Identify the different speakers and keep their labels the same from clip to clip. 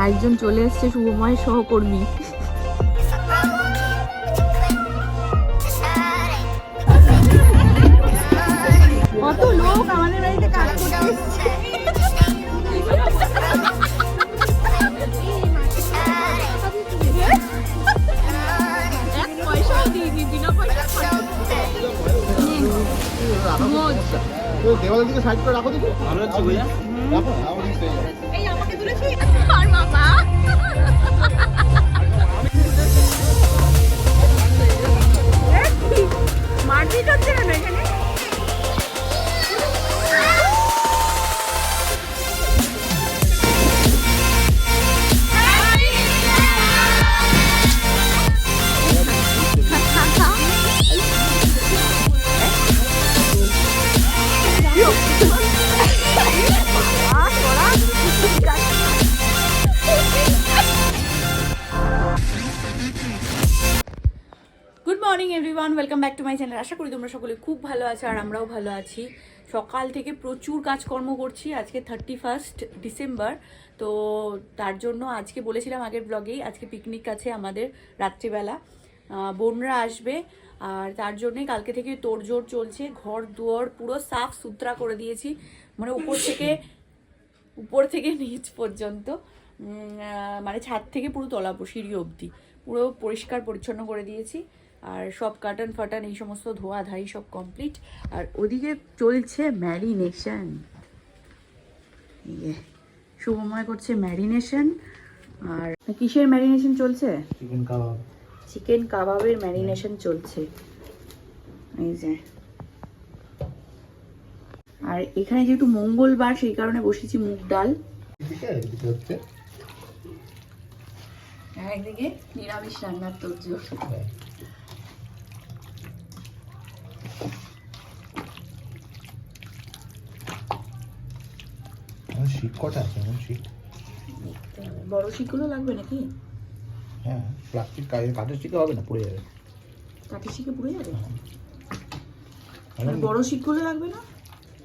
Speaker 1: আরেকজন চলে এসছে শুভময় সহকর্মী। কত লোক আমাদের বাড়িতে কাজ করতে
Speaker 2: তো দেওয়ালের দিকে সাইড করে রাখো দেখি।
Speaker 3: ভালো হচ্ছে ভাইয়া
Speaker 2: রাখো আমার দিকে
Speaker 1: এই আমাকে তুলেছি আর বাবা। মারপিট হচ্ছে কেন এখানে? Welcome back to my channel আশা করি তোমরা সকলে খুব ভালো আছো আর আমরাও ভালো আছি। সকাল থেকে প্রচুর কাজকর্ম করছি। আজকে থার্টি ফার্স্ট ডিসেম্বর তো তার জন্য আজকে বলেছিলাম আগের ব্লগেই আজকে পিকনিক আছে আমাদের রাত্রিবেলা। বোনরা আসবে আর তার জন্যে কালকে থেকে তোড়জোড় চলছে। ঘর, দুয়ার পুরো সাফ সুতরা করে দিয়েছি। মানে উপর থেকে উপর থেকে নিচ পর্যন্ত। মানে ছাদ থেকে পুরো তলা সিঁড়ি অবধি। পুরো পরিষ্কার পরিচ্ছন্ন করে দিয়েছি। আর সব কাটান ফাটান এই সমস্ত ধোয়া ধাই সব কমপ্লিট আর ওদিকে চলছে ম্যারিনেশন। ইয়ে শুভময় করছে ম্যারিনেশন। আর কিসের ম্যারিনেশন চলছে?
Speaker 2: চিকেন কাবাব
Speaker 1: চিকেন কাবাবের ম্যারিনেশন চলছে। এই যে। আর এখানে যেহেতু মঙ্গলবার সেই কারণে বসেছি মুগ ডাল। একদিকে নিরামিষ রান্নার তোরজোর।
Speaker 2: শীত কটা আছে? এমন শীত?
Speaker 1: বড় শিকগুলো লাগবে নাকি?
Speaker 2: হ্যাঁ প্লাস্টিক কাঠের শিকে হবে না পড়ে যাবে।
Speaker 1: কাঠের শিকে পুড়ে যাবে?
Speaker 2: এমন
Speaker 1: আর বড় শিকগুলো লাগবে না?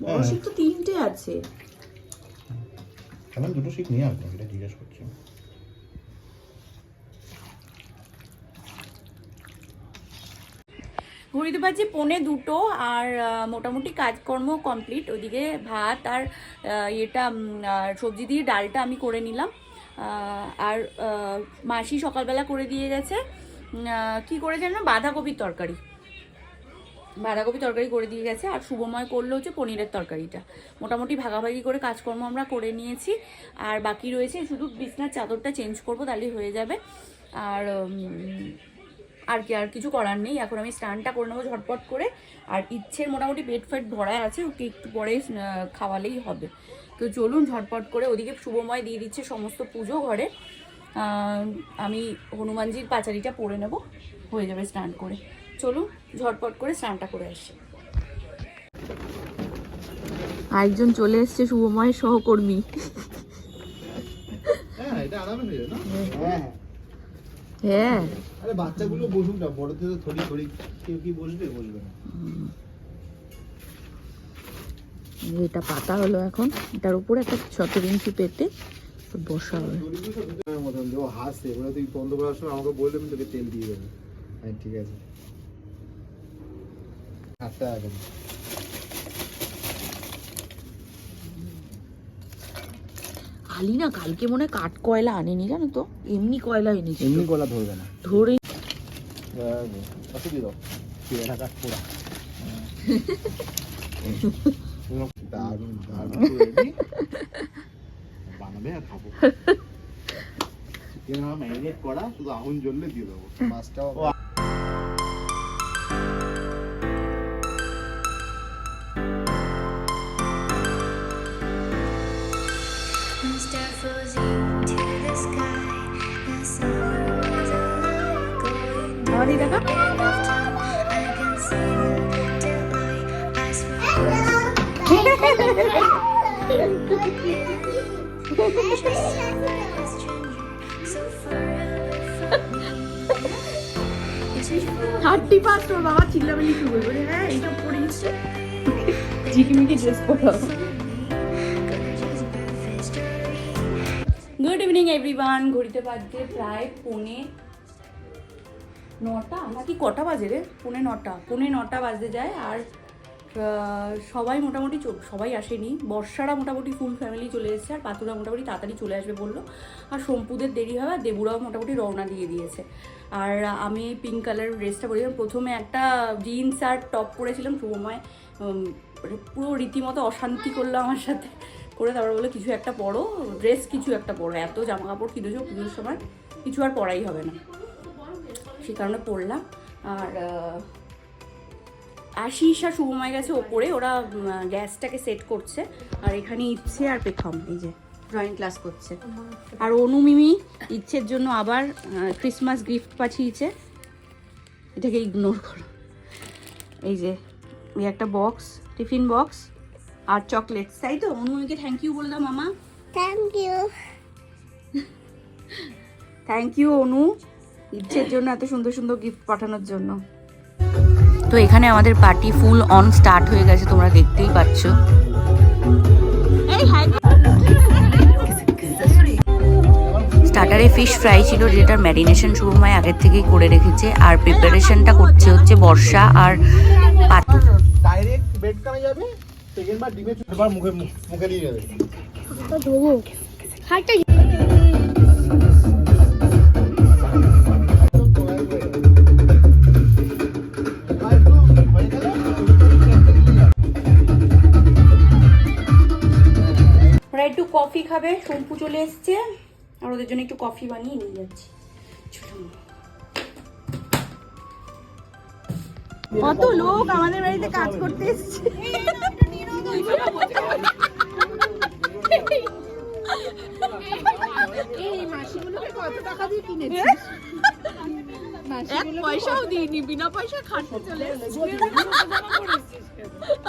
Speaker 1: বড়
Speaker 2: হ্যাঁ।
Speaker 1: শিক তো তিনটে আছে।
Speaker 2: এমন দুটো শিক নিয়ে আসব এটা জিজ্ঞেস করছি।
Speaker 1: ঘড়িতে বাজে পৌনে দুটো আর মোটামুটি কাজকর্ম কমপ্লিট ওদিকে ভাত আর ইয়েটা সবজি দিয়ে ডালটা আমি করে নিলাম। আর মাসি সকালবেলা করে দিয়ে গেছে। কি করে জানো? বাঁধাকপির তরকারি। বাঁধাকপি তরকারি করে দিয়ে গেছে আর শুভময় করল হচ্ছে পনিরের তরকারিটা। মোটামুটি ভাগাভাগি করে কাজকর্ম আমরা করে নিয়েছি। আর বাকি রয়েছে শুধু বিছনার চাদরটা চেঞ্জ করব, তাহলেই হয়ে যাবে। আর আর কি আর কিছু করার নেই। এখন আমি স্নানটা করে নেব ঝটপট করে। আর ইচ্ছের মোটামুটি পেট ফেট ভরা আছে ওকে একটু পরে খাওয়ালেই হবে। তো চলুন ঝটপট করে ওদিকে শুভময় দিয়ে দিচ্ছে সমস্ত পুজো ঘরে। আমি হনুমানজির পাঁচারিটা পরে নেব হয়ে যাবে স্নান করে। চলুন ঝটপট করে স্নানটা করে আসি। আরেকজন চলে এসছে শুভময়ের সহকর্মী।
Speaker 2: হ্যাঁ এটা আরামে হয়ে যাবে না? হ্যাঁ।
Speaker 1: হ্যাঁ।
Speaker 2: আরে বাচ্চাগুলো বসুক না বড়দের তো থরি থরি। কেউ কি বসবে? বসবে না।
Speaker 1: এটা পাতা হলো এখন। এটার উপরে একটা সতেরো ইঞ্চি পেতে বসা হবে।
Speaker 2: মতন ও হাসে তুই বন্ধ করার সময় আমাকে বললে আমি তোকে তেল দিয়ে দেবো। হ্যাঁ ঠিক আছে। আচ্ছা একদম
Speaker 1: আলি না কালকে মনে হয় কাঠ কয়লা আনেনি জানো তো? এমনি কয়লা এনেছে।
Speaker 2: এমনি গলা ধরবে না।
Speaker 1: ধরে
Speaker 2: বানাবে আর খাব। করা শুধু আগুন জ্বললে দিয়ে দেবো। মাছটাও
Speaker 4: true.
Speaker 1: থার্টি ফার্স্ট ওর বাবা চিল্লামিল্লি শুরু করে হ্যাঁ এইসব পড়িস ঝিকিমিকি ড্রেস পরা
Speaker 4: Gonna just move history.
Speaker 1: Good evening everyone ঘড়িতে বাজছে প্রায় পৌনে নটা? নাকি কটা বাজে রে? পুনে নটা। পৌনে নটা বাজতে যায় আর সবাই মোটামুটি সবাই আসেনি। বর্ষারা মোটামুটি ফুল ফ্যামিলি চলে এসেছে আর পাতুরা মোটামুটি তাড়াতাড়ি চলে আসবে বলল। আর সম্পুদের দেরি হবে আর দেবুরাও মোটামুটি রওনা দিয়ে দিয়েছে। আর আমি পিঙ্ক কালার ড্রেসটা পরেছিলাম। প্রথমে একটা জিন্স আর টপ পরেছিলাম। সময় পুরো রীতিমতো অশান্তি করল আমার সাথে। করে তারপর বলে কিছু একটা পরো ড্রেস কিছু একটা পরো। এত জামা কাপড় কিনেছো পুজোর সময়, কিছু আর পরাই হবে না। সেই কারণে পড়লাম। আর আশিস আর শুভময় গেছে ওপরে ওরা গ্যাসটাকে সেট করছে। আর এখানে ইচ্ছে আর পেখম এই যে ড্রয়িং ক্লাস করছে। আর অনুমিমি ইচ্ছের জন্য আবার ক্রিসমাস গিফট পাঠিয়েছে। এটাকে ইগনোর করো। এই যে এই একটা বক্স টিফিন বক্স আর চকলেটস তাই তো? অনুমিকে থ্যাংক ইউ বললাম মামা।
Speaker 4: Thank you
Speaker 1: thank you Anu. ইচ্ছের জন্য এত সুন্দর সুন্দর গিফট পাঠানোর জন্য। তো এখানে আমাদের পার্টি ফুল অন স্টার্ট হয়ে গেছে তোমরা দেখতেই পাচ্ছ। স্টার্টারে ফিশ ফ্রাই ছিল যেটার ম্যারিনেশন শুভময় আগের থেকেই করে রেখেছে আর প্রিপারেশনটা করছে হচ্ছে বর্ষা আর পাতু।
Speaker 2: ডাইরেক্ট বেড কামে যাবে সেকেন্ড ডিমে মুখে মুখে নিয়ে যাবে।
Speaker 1: কফি খাবে শম্পু চলে এসছে। আর ওদের জন্য একটু কফি বানিয়ে নিয়ে যাচ্ছি। কত লোক আমাদের বাড়িতে কাজ করতে এসছে। এক পয়সাও দিইনি বিনা পয়সা খাটতে চলে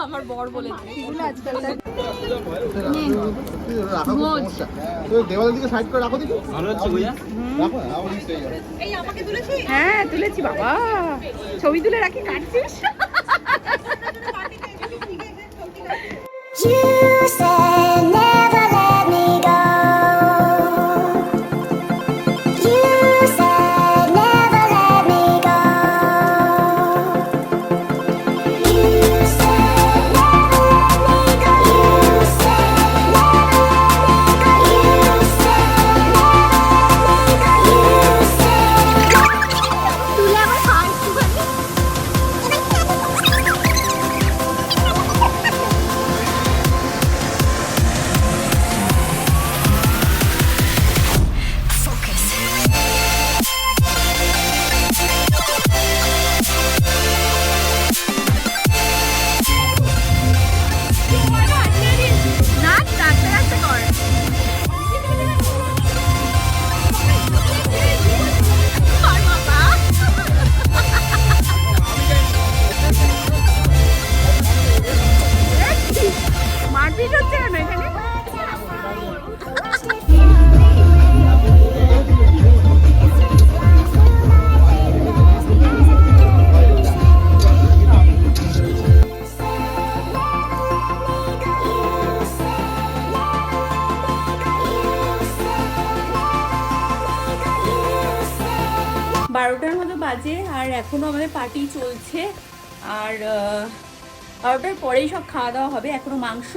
Speaker 1: আমার বর বলে
Speaker 2: রাখা
Speaker 1: হ্যাঁ তুলেছি বাবা। ছবি তুলে রাখি কাটছিস? বারোটার মতো বাজে আর এখনও আমাদের পার্টি চলছে। আর বারোটার পরেই সব খাওয়া দাওয়া হবে। এখনও মাংস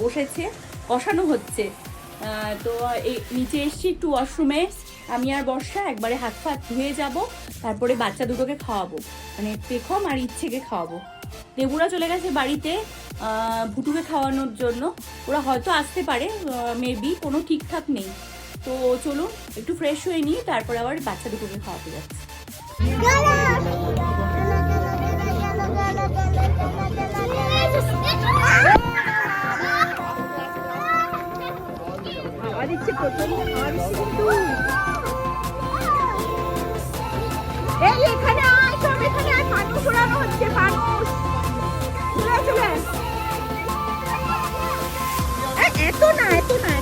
Speaker 1: বসেছে, কষানো হচ্ছে। তো এই, নিচে এসছি একটু ওয়াশরুমে আমি আর বর্ষা একবারে হাত ফাত ধুয়ে যাব, তারপরে বাচ্চা দুটোকে খাওয়াবো। মানে পেখম আর ইচ্ছেকে খাওয়াবো। দেবুরা চলে গেছে বাড়িতে ভুটুকে খাওয়ানোর জন্য। ওরা হয়তো আসতে পারে মেবি কোনো ঠিকঠাক নেই। তো চলুন, একটু ফ্রেশ হয়ে নিই তারপর আবার বাচ্চা দুটোকে খাওয়াতে যাচ্ছি। এত না এত না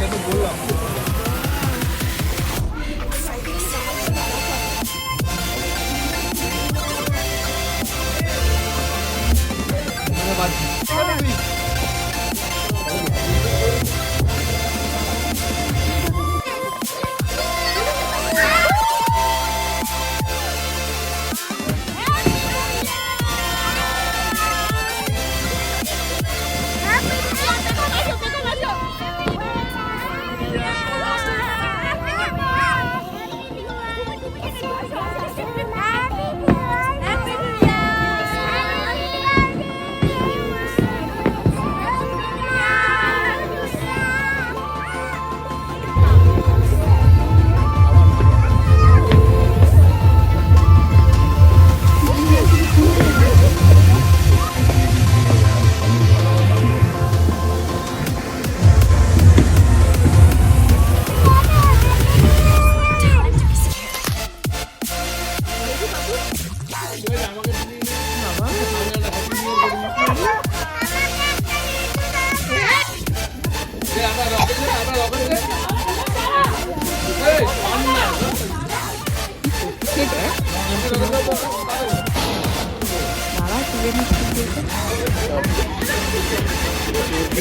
Speaker 1: Tá no gol.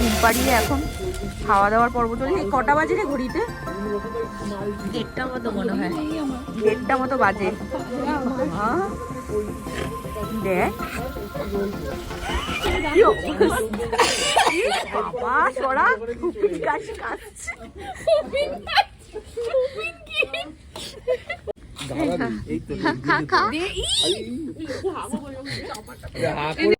Speaker 1: ঘুম পাড়িয়ে এখন খাওয়া দাওয়ার পর্ব চলছে কটা বাজে রে ঘড়িতে দেড়টা মতো মনে হয় দেড়টা মতো বাজে দেখ কি বাবা সরা খুপিন গাছ কাটছে
Speaker 2: এই
Speaker 1: খা খা